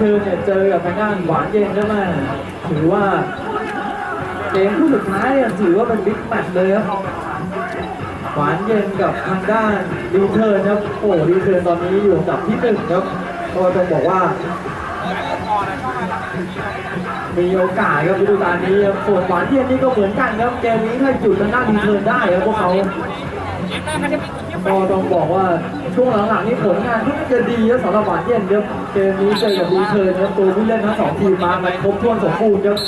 เธอเนี่ยเจอกับทางด้านหวานเย็นได้ไหมถือว่าเกมคู่สุดท้ายเนี่ยถือว่าเป็นบิ๊กแมตช์เลยครับหวานเย็นกับทางด้านดีเทิร์นครับโอ้ดีเทิร์นตอนนี้อยู่อันดับที่หนึ่งครับก็ต้องบอกว่า มีโอกาสครับฤดูกาลนี้ครับส่วนหวานเย็นนี่ก็เหมือนกันครับเกมนี้ถ้าหยุดทางด้านดีเทิร์นได้ครับพวกเขา ก็ต้องบอกว่าช่วงหลังๆนี่ผลงานค่อนข้างจะดีนะสำหรับหวานเย็นครับเกมนี้เจอกับดีเทิร์นครับตัวผู้เล่นทั้งสองทีมมากันครบถ้วนสมบูรณ์ครับ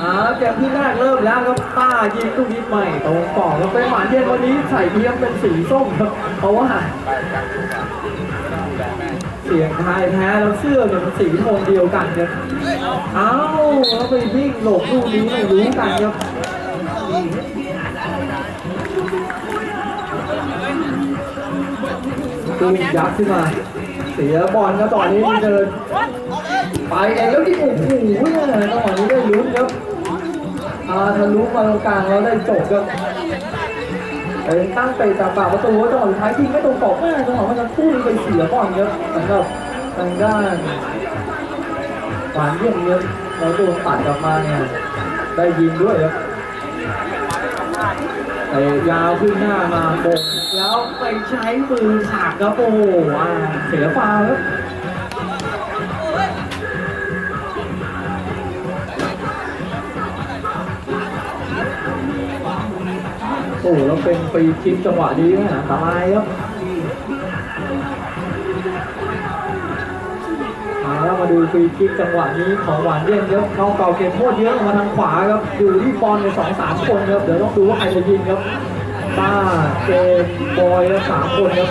อ่าเกมที่แรกเริ่มแล้วครับต้ายิงลูกนี้ใหม่ตรงกรอบครับเป็นหวานเย็นวันนี้ใส่เพียงเป็นสีส้มครับเพราะว่าเสียงทายแพ้แล้วเสื้อเนี่ยมันสีโทนเดียวกันครับเอ้าแล้วไปวิ่งหลบลูกนี้ไม่รู้กันครับ ตูมยัดขึ้นมา เสียบอลครับตอนนี้เดิน ไปเองแล้วที่โอ้โหเนี่ยจังหวะนี้ได้ลุ้นครับอาทะลุมาตรงกลางแล้วได้จบครับเป็นตั้งเตะจากปากประตูจังหวะสุดท้ายที่ไม่ตรงกรอบแม่จังหวะมันจะคู่ไปเสียบอลครับสำหรับทางด้านหวานเยี่ยมครับแล้วโดนปัดกลับมาเนี่ยได้ยิงด้วยครับ ตะยาวขึ้นหน้ามาโบกแล้วไปใช้มือถากครับโอ้โหอ่าเสียฟาวครับโอ้แล้วเป็นฟรีคิกจังหวะดีนะอันตรายครับ แล้วมาดูฟรีคิกจังหวะนี้ของหวานเย็นครับเข้าเก่าเกมโทษเยอะมาทางขวาครับอยู่ที่บอลในสองสามคนครับเดี๋ยวต้องดูว่าใครจะยิงครับต้าเจมบอยและสามคนครับ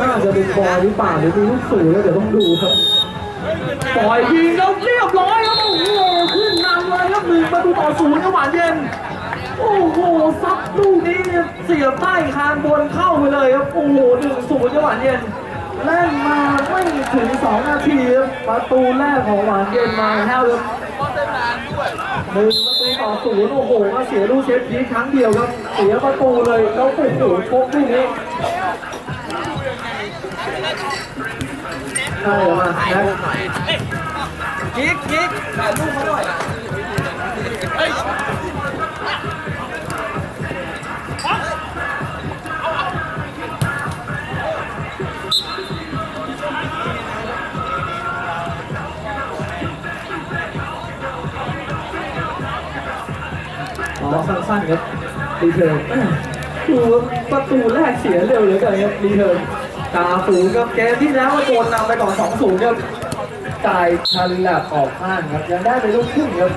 น่าจะเป็นบอยหรือเปล่าหรือมีลูกสูงแล้วเดี๋ยวต้องดูครับบอยยิงแล้วเรียบร้อยครับโอ้โหขึ้นนำเลยครับหนึ่งประตูต่อศูนย์ครับหวานเย็นโอ้โหซับลูกนี้เสียบใต้คานบนเข้าไปเลยครับโอ้โหหนึ่งศูนย์จังหวะเย็น เล่นมาไม่ถึงสองนาทีประตูแรกของหวานเย็นมาแล้วครับหนึ่งประตูต่อศูนย์โอ้โหมาเสียลูกเซฟพีครั้งเดียวครับ เสียประตูเลยแล้วโอ้โหชกลูกนี้ได้เหรอมาแม็กยิกยิกถ่ายรูปมาหน่อย สั้นๆครับรีเทิร์นดูประตูแรกเสียเร็วเหลือเกินครับรีเทิร์นตาสูงครับเกมที่แล้วโดนนำไปก่อน2 0ครับจ่ายชันแลบออกข้างครับยังได้ไปลูกครึ่งครับ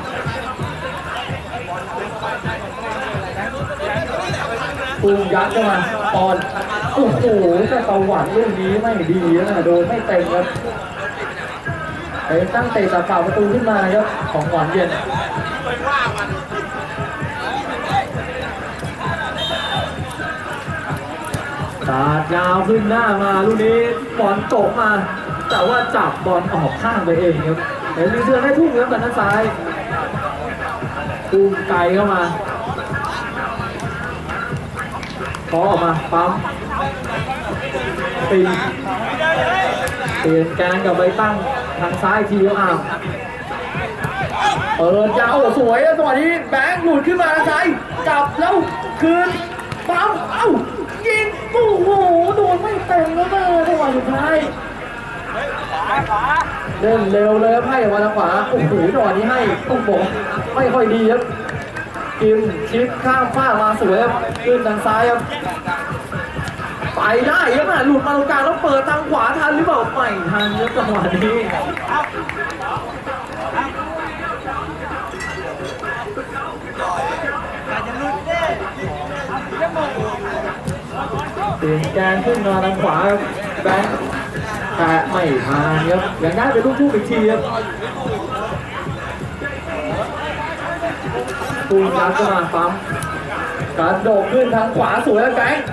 ปูมยัดเข้ามาปอนโอ้โหแต่ตะหวันลูกนี้ไม่ดีนะโดนไม่เต็มครับไปตั้งเตะตาเปล่าประตูขึ้นมาครับของหวานเย็น ตาดยาวขึ้นหน้ามาลูกนี้บอลตกมา แต่ว่าจับบอลออกข้างไปเองครับเห็นลีเทือให้ทุ่งครับแต่ด้านซ้ายตุ้มไกลเข้ามาขอออกมาปั๊มปีเปลี่ยนแกนกับไปตั้งทางซ้ายทีเดียวอ้าวเปิดยาวสวยอะจังหวะนี้แบงค์หลุดขึ้นมาทางซ้ายจับแล้วคืนปั๊มเอ้า โอ้โหโดนไม่เต็มแล้วแม่จังหวะสุดท้ายเล่นเร็วเลยครับให้มาทางขวาโอ้โหจังหวะนี้ให้ต้องบอกไม่ค่อยดีครับกิมชิปข้ามฟามาสวยครับขึ้นทางซ้ายครับไปได้ครับอะหลุดมาตรงกลางแล้วเปิดทางขวาทันหรือเปล่าไม่ทันครับจังหวะนี้ เปลี่ยนแกนขึ้นมาทางขวาแบงค์แต่ไม่ทานครับยังได้ไปลูกทุ่งอีกทีครับตูนัดเข้ามาปั๊มการโดดขึ้นทางขวาสวยแล้วแบงค์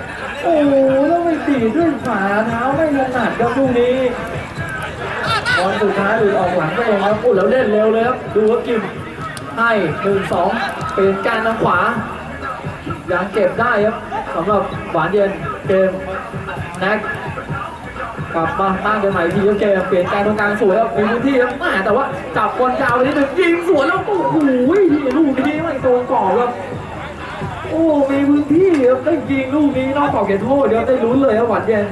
โอ้โหแล้วไปตีด้วยขวาเท้าไม่ถนัดครับลูกนี้บอลสุดท้ายหลุดออกหลังไปเองครับโอ้แล้วเล่นเร็วเลยครับดูว่ากิมให้หนึ่งสองเปลี่ยนการทางขวายังเก็บได้ครับสำหรับหวานเย็น เกมแน็กกลับมาตั้งกันใหม่ทีครับเกมเปลี่ยนแปลงตรงกลางสวยครับมีพื้นที่ครับแม่แต่ว่าจับบอลยาวไปนิดนึงยิงสวนแล้วโอ้โหลูกนี้ไม่ตรงกรอบครับโอ้มีพื้นที่ครับได้ยิงลูกนี้นอกกรอบเขตโทษเดี๋ยวได้ลุ้นเลยครับหวานเย็น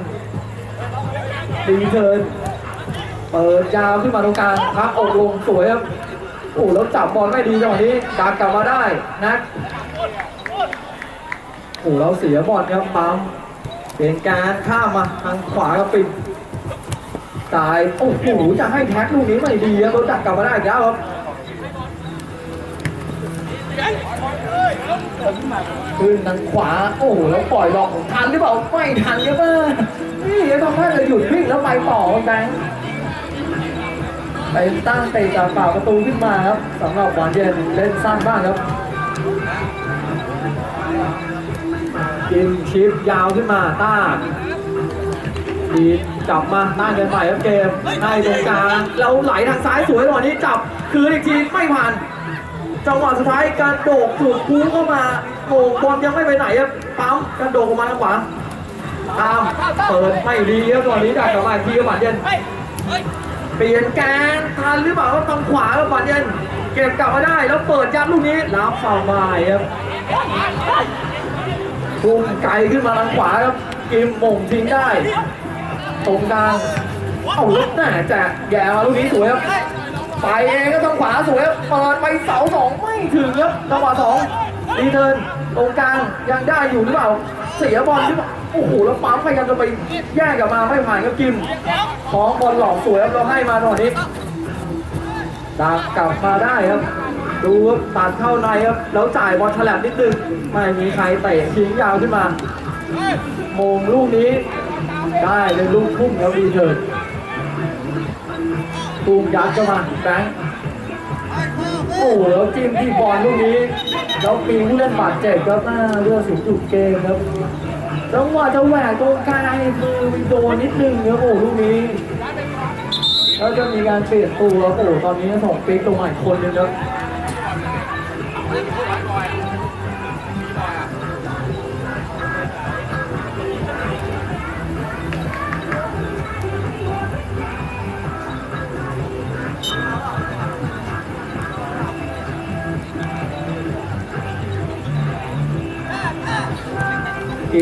ดีเทิร์นเปิดยาวขึ้นมาตรงกลางพักอกลงสวยครับโอ้แล้วจับบอลไม่ดีจังหวะนี้ดักกลับมาได้นะโอ้เราเสียบอลครับปั๊ม เป็นการข้ามมาทางขวาครับปิดตายโอ้โหจะให้แท็กลูกนี้ไม่ดีครับเราดักกลับมาได้แล้วครับขึ้นทางขวาโอ้โหแล้วปล่อยหลอกทันหรือเปล่าไม่ทันครับเออนี่ต้องให้เลยหยุดวิ่งแล้วไปต่อครับแบงค์ไปตั้งเตะจากฝ่าประตูขึ้นมาครับสำหรับหวานเย็นเล่นสั้นบ้างครับ กินชิปยาวขึ้นมาต้าดีจับมาต้านกันใหม่ครับเกมให้ตรงกลางแล้วไหลทางซ้ายสวยจังหวะนี้จับคืนอีกทีไม่ผ่านจังหวะสุดท้ายการโดกถูกคูเข้ามาโอ้บอลยังไม่ไปไหนครับปั๊มการโดกออกมาทางขวาตามเปิดไม่ดีครับตอนนี้ไดักลับมาอีกระบานเย็นเปลี่ยนแกนทันหรือเปล่าครับทางขวาครับานเย็นเก็บกลับมาได้แล้วเปิดยัดลูกนี้รับฟาวล์มาครับ พุ่งไกลขึ้นมาทางขวาครับ กิมมงทิ้งได้ ตรงกลางเอาลูกหน้าแจกแย่มาลูกนี้สวยครับไปเองก็ทางขวาสวยครับเปิดไปเสาสองไม่ถึงครับจังหวะสองรีเทิร์นตรงกลางยังได้อยู่หรือเปล่าเสียบอลหรือเปล่าโอ้โหแล้วปั๊มพยายามจะไปแย่งกลับมาไม่ผ่านก็กิมของบอลหลอกสวยครับเราให้มาตอนนี้ดักกลับมาได้ครับ ดูครับตัดเข้าในครับ แล้วจ่ายบอลฉลับนิดนึง ไม่มีใครเตะทิ้งยาวขึ้นมาโมงลูกนี้ ได้เลยลูกทุ่มแล้วรีเทิร์นตูมยัดเข้ามาแบงค์โอ้โหแล้วจิ้มที่บอลลูกนี้แล้วปีผู้เล่นบาดเจ็บครับหน้าเรือสิงจุดเกมครับจังหวะจะแหวกตรงกลางคือโดนนิดนึงครับโอ้ลูกนี้แล้วจะมีการเปลี่ยนตัวโอ้ตอนนี้ส่งปีกตัวใหม่คนนึงครับ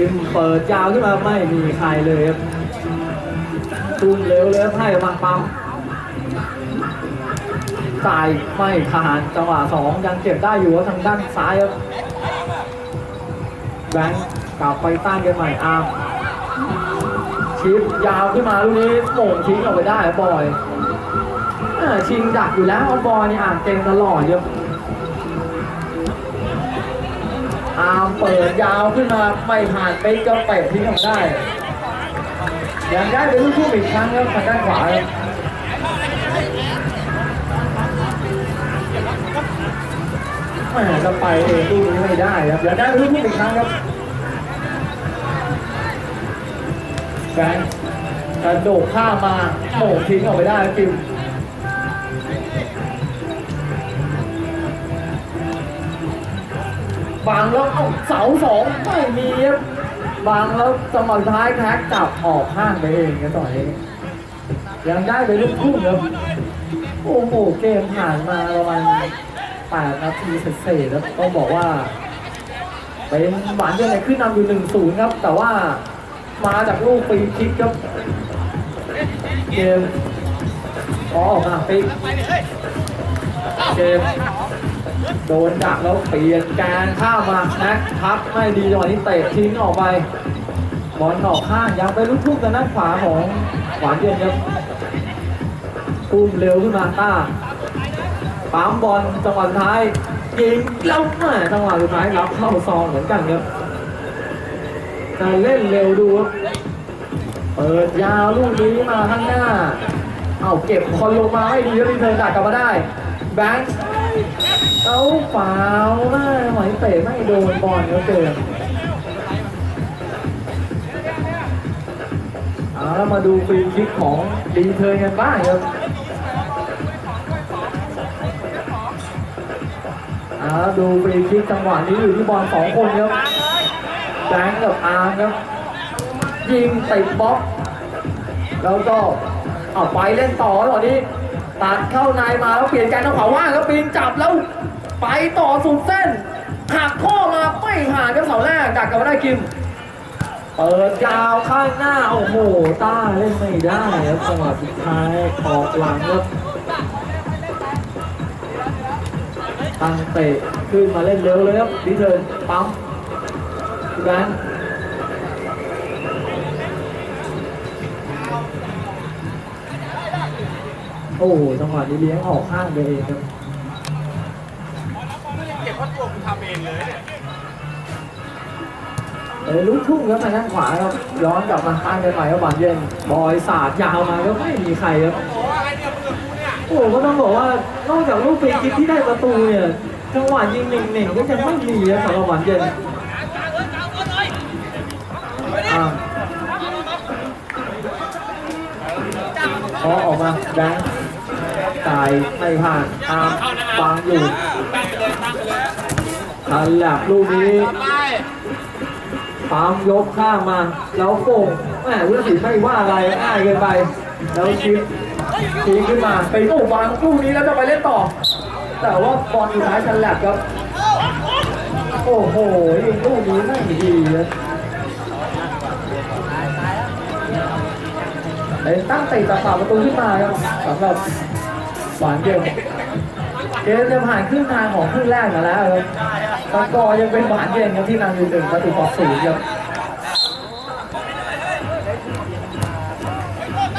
ิมเปิดยาวขึ้นมาไม่มีใครเลยครับตูมเร็วเลยให้มาปั๊มสายไม่ผ่านจังหวะสองยังเก็บได้อยู่ทางด้านซ้ายครับแบงค์กลับไปต้านกันใหม่อาร์มชิปยาวขึ้นมาลูกนี้โป่งทิ้งออกไปได้บอยอชิงดักอยู่แล้วบอยนี่อ่านเก่งตลอดครับ อาร์มเปิดยาวขึ้นมาไม่ผ่านไปก็เตะทิ้งออกได้อยังได้เป็นลูกทุ่อีกครั้งครับทางด้านขวาครับแม่จะไปเองลูกนี้ไม่ได้ครับอยากได้ลูกนี้อีกครั้งครับแบงกระโดดข้ามาโหมทิ้งออกไปได้ครับกิม บังแล้วเอ้าเสาสองไม่มีครับบังแล้วจังหวะท้ายแท็กจับออกข้างไปเองครับตอนนี้ยังได้ไปลูกทุ่งครับโอ้โหเกมผ่านมาประมาณ8นาทีเศษแล้วต้องบอกว่าเป็นหวานย็นเลยขึ้นนำอยู่1-0ครับ แต่ว่ามาจากลูกฟรีคิกครับ เกมอ๋อออกมาฟรีเกม โดนดักแล้วเปลี่ยนการข้ามมาแน็กพับไม่ดีจังหวะนี้เตะทิ้งออกไปบอลออกข้างยังไปลูกทุ่งกันด้านขวาของหวานเย็นครับอุ้มเร็วขึ้นมาต้าปั๊มบอลจังหวะสุดท้ายยิงแล้วแม่จังหวะสุดท้ายรับเข้าซองเหมือนกันครับจะเล่นเร็วดูครับเปิดยาวลูกนี้มาข้างหน้า เอาเก็บคนลงมาไม่ดีแล้วรีเทิร์นดักกลับมาได้แบงค์ เอาฝาวหน้าหอยเตะไม่โดนบอลเขาเกินเอาแล้วมาดูฟรีคิกของรีเทิร์นกันบ้างครับอ่าดูฟรีคิกจังหวะนี้อยู่ที่บอลสองคนครับแบงค์กับอาร์ครับ ยิงติดบล็อก แล้วก็เอาไปเล่นต่อตอนนี้ตัดเข้าในมาแล้วเปลี่ยนการทางขวาว่างแล้วปีนจับแล้ว ไปต่อสุดเส้นหักข้อมาไม่ผ่านครับเสาแรกดักกับมาได้คิม เปิดยาวข้างหน้า โอ้โห ต้าเล่นไม่ได้ครับจังหวะสุดท้ายออกหลังครับตั้งเตะขึ้นมาเล่นเร็วเลยครับดิเทิร์นปั๊มแบงโอ้โหจังหวะนี้เลี้ยงออกข้างไปเองครับ เออลูกทุ่งครับทางด้านขวาครับย้อนกลับมาข้างกันใหม่ครับบานเย็นบอยสาดยาวมาก็ไม่มีใครครับโอ้อะไรเนี่ยมึงกับกูเนี่ยโอ้โหก็ต้องบอกว่านอกจากลูกฟรีคิกที่ได้ประตูเนี่ยจังหวะยิงหนึ่งๆก็ยังไม่มีครับสำหรับหวานเย็นอะพอออกมาแบงค์จ่ายไม่ผ่านอาร์มบังอยู่ตั้งไปเลยตั้งไปเลยทันแหลบลูกนี้ไปปามยกข้ามมา แล้วโป่งแมวุฒิศิลป์ไม่ว่าอะไรง่ายเกินไป แล้วชิปทีขึ้นมาไปโอ้วางลูกนี้แล้วจะไปเล่นต่อ แต่ว่าบอลอยู่ท้ายชันแลกครับ โอ้โหยิงลูกนี้ไม่ดีเป็นตั้งเตะจากฝ่าประตูขึ้นมาครับสำหรับหวานเกมเกมจะผ่านครึ่งทางของครึ่งแรกมาแล้วครับ ตะกอร์ยังเป็นหวานเย็นครับที่นำอยู่หนึ่งประตูต่อศูนย์ครับ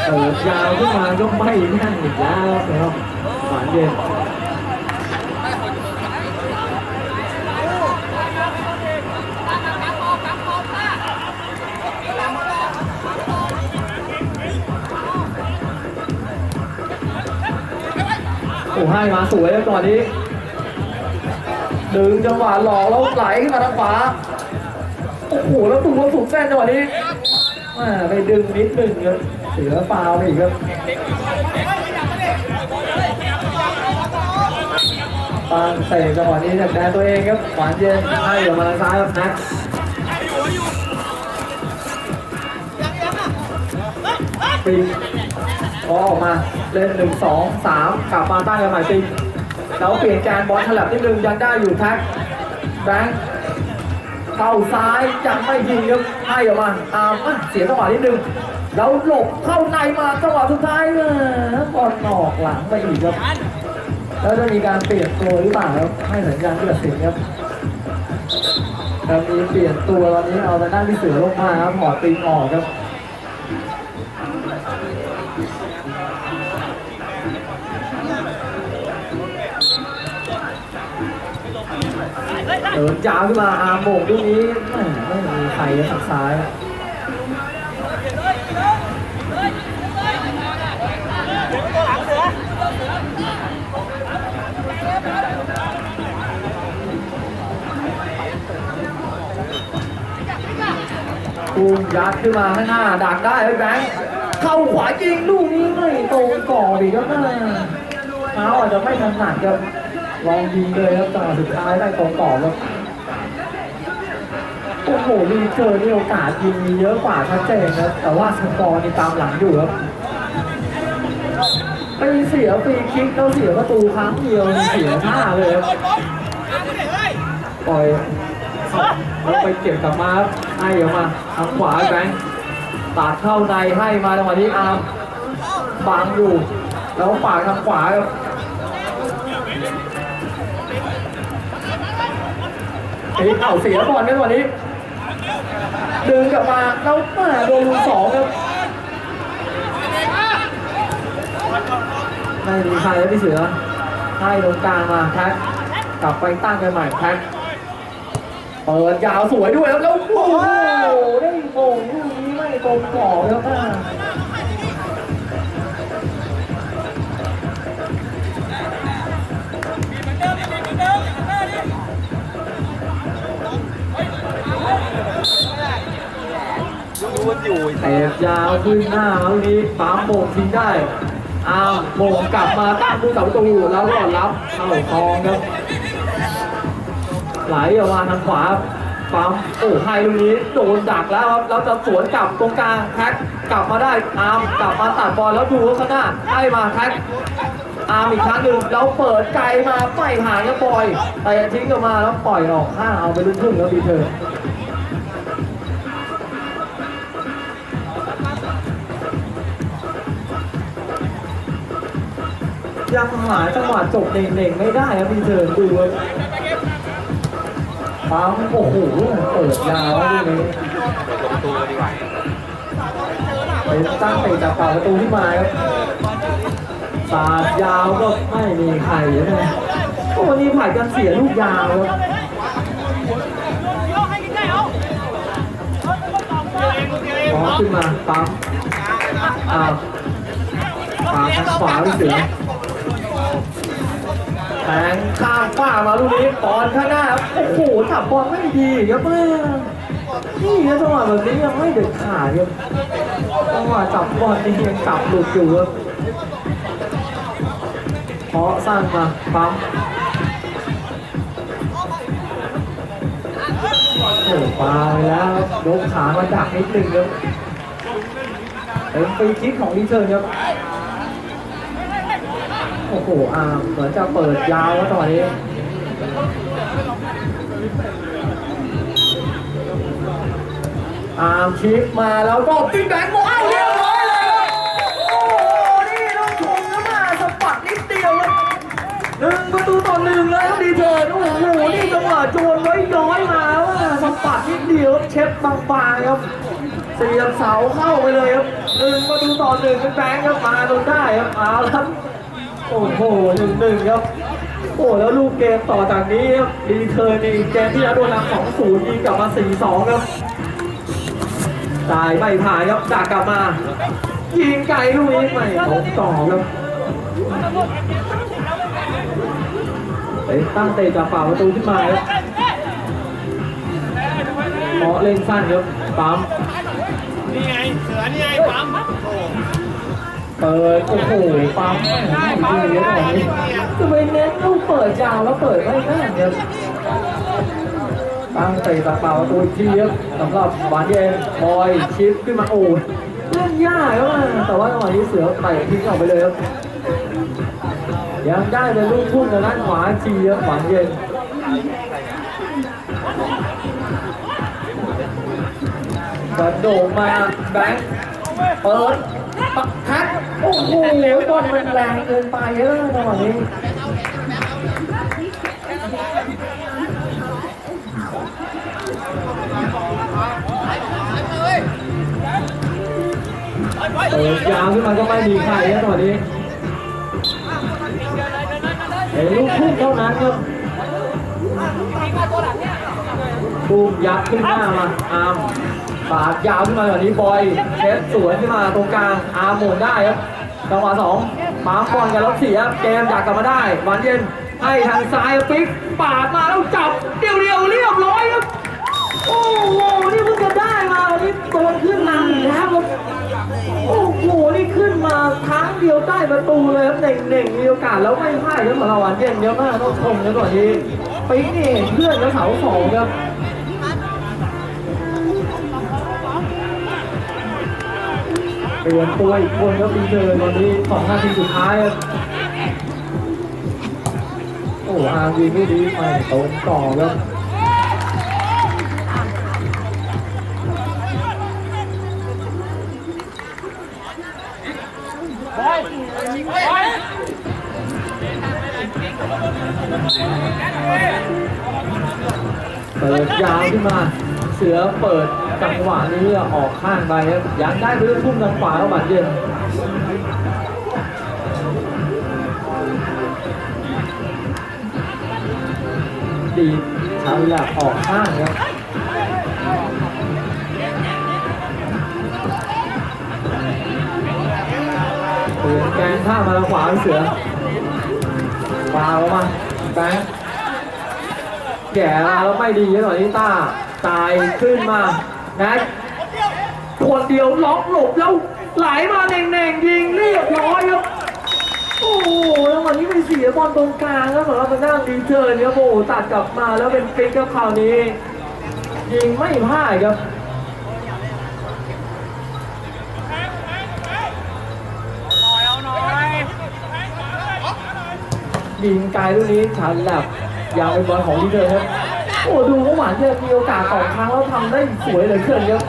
เปิดยาวขึ้นมาก็ไม่แน่นอีกแล้วครับหวานเย็นโอ้ให้มาสวยแล้วก่อนนี้ ดึงจังหวะหลอกแล้วไหลขึ้นมาทางขวาโอ้โหแล้วตัวสุดเส้นจังหวะนี้แม่ไปดึงนิดนึงครับเสือฟาวไปอีกครับปังเตะจังหวะนี้จากแดนตัวเองครับหวานเย็นให้ออกมาทาซ้ายครับน็กปีพอออกมาเล่นหนึ่งสองสามกลับมาตั้งกันใหม่ปี แล้วเปลี่ยนแกนบอลฉลับนิดนึงยังได้อยู่แท็กแบงค์เข้าซ้ายยังไม่ยิงครับให้ออกมาอามเสียจังหวะนิดนึงแล้วหลบเข้าในมาจังหวะสุดท้ายเออบอลออกหลังไปอีกครับแล้วจะมีการเปลี่ยนตัวหรือเปล่าครับให้สัญญาณเกิดเสียงครับจะมีเปลี่ยนตัวตอนนี้เอาแต่ด้านที่เสือลงมาครับถอตีนออกครับ เดินยาวขึ้นมาอาร์มโบกลูกนี้แหม่ไม่มีใครทางซ้ายตูมยัดขึ้นมาข้างหน้าดักได้ไอ้แบงค์เข้าขวายิงลูกนี้ไม่ตรงก่อนอีกครับแม่เท้าอาจจะไม่ถนัดครับ ลองยิงเลยครับจังหวะสุดท้ายได้ตรงก่อครับโอ้โหรีเจอนี่โอกาสยิงมีเยอะกว่าชัดเจนครับแต่ว่าสกอร์นี่ตามหลังอยู่ครับไปเสียฟรีคิกแล้วเสียประตูครั้งเดียวเสียท่าเลยครับปล่อยแล้วไปเก็บกลับมาครับให้ออกมาทางขวาแบงค์ตัดเข้าในให้มาจังหวะนี้อาร์มบังอยู่ แล้วฝากทางขวา ครับไอ้เข่าเสียบอลกันวันนี้ ดึงกลับมาแล้วมาโดนลูกสองครับไม่มีใครแล้วพี่เสือให้ตรงกลางมาแท็กกลับไปตั้งกันใหม่แท็กเปิดยาวสวยด้วยแล้วโอ้โห เตะยาวขึ้นหน้าลูกนี้ปั๊มโป่งทิ้งได้อ้าวโป่งกลับมาตั้งผู้สาประตูแล้วก็รับเข้าคลองครับไหลออกมาทางขวาปั๊มโอ้ไฮลูกนี้โดนดักแล้วครับแล้วจะสวนกลับตรงกลางแท็กกลับมาได้อาร์มกลับมาตัดบอลแล้วดูข้างหน้าให้มาแท็กอาร์มอีกครั้งหนึ่งแล้วเปิดไกลมาไม่หางแล้วปล่อยแต่ทิ้งออกมาแล้วปล่อยออกข้างเอาไปลูกทุ่งแล้วดีเธอ ยังหาจังหวะจบเน่งๆไม่ได้ครับดีเธอดูครับปั๊มโอ้โหเปิดยาวด้วยนี้เป็นตั้งเตะจากฝั่งประตูที่มาครับสาดยาวก็ไม่มีใครใช่ไหมโอ้วันนี้ผ่านกันเสียลูกยาวครับพอขึ้นมาปั๊มอ่าปั๊มทาขวาเสือ แทงข้ามฝ้ามาลูกนี้บอลข้างหน้า โอ้โหจับบอลไม่ดีครับเพื่อนนี่นะจังหวะแบบนี้ยังไม่เด็ดขาดครับจังหวะจับบอลนี่ยังจับหลุดอยู่ครับเพาะสร้างมาปั๊มโอ้ปาไปแล้วยกขามาดักนิดนึงครับเป็นฟรีคิกของดีเชิญครับ โอ้โหอามเหมือนจะเปิดยาวแล้วตอนนี้อาร์มชิปมาแล้วก็ติ๊กแบงค์โมเอาเรียบร้อยเลยครับโอ้โห นี่ต้องชมนะมาสะบัดนิดเดียวครับหนึ่งประตูต่อหนึ่งเลยครับดีเทิร์นโอ้โห นี่จังหวะโจนไว้ย้อยมาว่าสะบัดนิดเดียวเช็ดบางๆครับเสียบเสาเข้าไปเลยครับหนึ่งประตูต่อหนึ่งเป็นแบงค์ครับมาจนได้ครับเอาละครับ โอ้โหหนึ่งหนึ่งครับ โอ้แล้วลูกเกมต่อจากนี้ครับดีเทิร์นี่เกมที่แล้วโดนนำสองศูนย์ยิงกลับมาสี่สองครับตายไม่ผ่านครับจากกลับมา ยิงไกลลูกนี้ไม่ตรงต่อครับไปตั้งเตะจากฝ่าประตูขึ้นมาครับเพาะเล่นสั้นครับปั๊มนี่ไงเสือนี่ไงปั๊ม เปิดโอ้โหปั๊มดีเลยตอนนี้คือไปเน้นลูกเปิดยาวแล้วเปิดไม่แม่นครับตั้งเตะจากฝ่าตูอีกทีครับสำหรับบานเย็นบอยชิปขึ้นมาโอ้ยเล่นยากครับแต่ว่าจังหวะนี้เสือเตะทิ้งออกไปเลยครับยังได้เป็นลูกทุ่งทางด้านขวาจีครับหวานเย็นกระโดดมาแบงค์เปิดปักคัด โอ้โหบอลมันแรงเกินไปเออจังหวะนี้เปิดยาวขึ้นมาก็ไม่มีใครครับจังหวะนี้เห็นลูกทุ่งเท่านั้นครับตูมยัดขึ้นหน้ามาอาร์ม ปาดยาวขึ้นมาแบบนี้บอยเชฟสวนขึ้นมาตรงกลางอาร์มหมุนได้ครับจังหวะสองปั๊มบอลกันแล้วเสียเกมอยากกลับมาได้หวานเย็นให้ทางซ้ายปิ๊กปาดมาแล้วจับเดียวเดียวเรียบร้อยครับโอ้โหนี่เพิ่งจะได้มาวันนี้โดนขึ้นนำแล้วครับโอ้โหนี่ขึ้นมาครั้งเดียวได้ประตูเลยครับเน่งๆมีโอกาสแล้วไม่พลาดครับสำหรับหวานเย็นเยอะมากต้องชมกันก่อนทีปิ๊กนี่เห็นเพื่อนแล้วเสาสองครับ เปลี่ยนตัวอีกคนครับดีเจอตอนนี้สองนาทีสุดท้ายครับโอ้อาร์วีไม่ดีไม่ตรงต่อครับเปิดยาวขึ้นมา เสือเปิด จังหวะนี้ออกข้างไปครับยังได้ไปด้วยทุ่มทางขวาแล้วบัดเย็นดีดชาวิลาออกข้างครับเปลี่ยนแกนข้ามาทางขวาเสือฟาวมาแบงแก่แล้วไม่ดีหน่อยนี่ต้าตายขึ้นมา นะตัเดียวล็อกหลบแล้วไหลมาแหน่งๆยิงเรียบร้อยครับโอ้โหแล้ววันนี้เป็นเสียบอลตรงกลางแล้วเหมือนเราไปนั่งดีเทิร์นครัโอโหตัดกลับมาแล้วเป็นฟิกครับคราวนี้ยิงไม่พลาดครับยิงไกลลูกนี้ทันหลบยาวเป็นบอลของดีเทิครับ โอ้ดูว่าหวานเย็นมีโอกาสสองครั้งแล้วทำได้สวยเหลยเกินครับ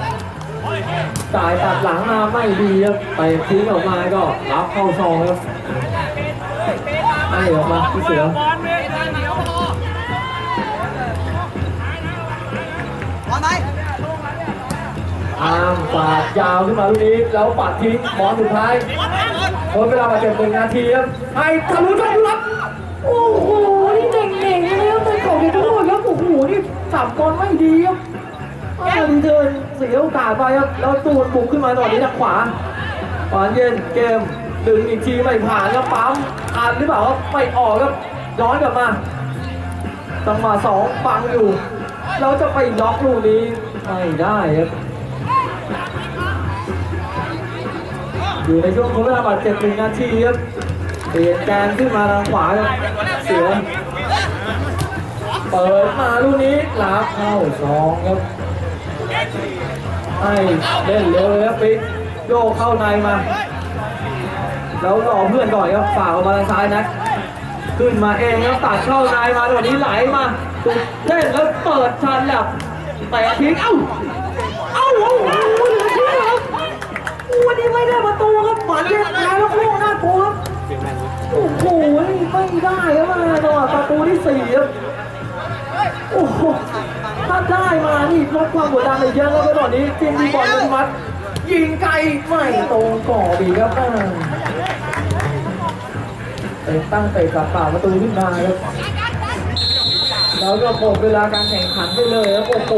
จ่ายตัดหลังมาไม่ดีครับไปทิ้งออกมาก็รับเข้าซองครับให้ออกมาพี่เสือบอลเนี่ยเดียวพอบอลไหมอามปาดยาวขึ้นมาลูกนี้แล้วปัดทิ้งบอลสุดท้ายหมดเวลาบาดเจ็บหนึ่งนาทีครับให้ทะลุช่องรับโอ้โห ดีครับอ้าวดีเทิร์นเสียโอกาสไปครับแล้วตูนบุกขึ้นมาตอนนี้จากขวาหวานเย็นเกมดึงอีกทีไม่ผ่านครับปั๊มอันหรือเปล่าครับไม่ออกครับย้อนกลับมาจังหวะสองปังอยู่ เราจะไปล็อกลูกนี้ไม่ได้ครับอยู่ในช่วงของเวลาบาดเจ็บหนึ่งนาทีครับเปลี่ยนแกนขึ้นมาทางขวาครับเสีย เปิดมาลูกนี้หลับเข้าสองครับให้เล่นเร็วเลยครับปิ๊กโยกเข้าในมา แล้วรอเพื่อนก่อนครับฝ่าออกมาทางซ้ายนะขึ้นมาเองแล้วตัดเข้าในมาตอนนี้ไหลมาตุกเล่นแล้วเปิดชันแบบแต่ทิ้งเอ้าเอ้าโอ้โหเหลือเชื่อครับวันนี้ไม่ได้ประตูครับหวานเย็นแล้วแล้วโค้งหน้าโครับโอ้โหไม่ได้ครับมาจังหวะประตูที่สี่ครับ โอ้โหถ้าได้มานี่ลดความกดดันไปเยอะแล้วก็ตอนนี้จริงดีบอลมัด ยิงไกลไม่ตรงกรอบอีกครับอ่าเตะตั้งเตะกลับป่าประตูขึ้นมาครับแล้วก็หมดเวลาการแข่งขันไปเลยครับโอ้โห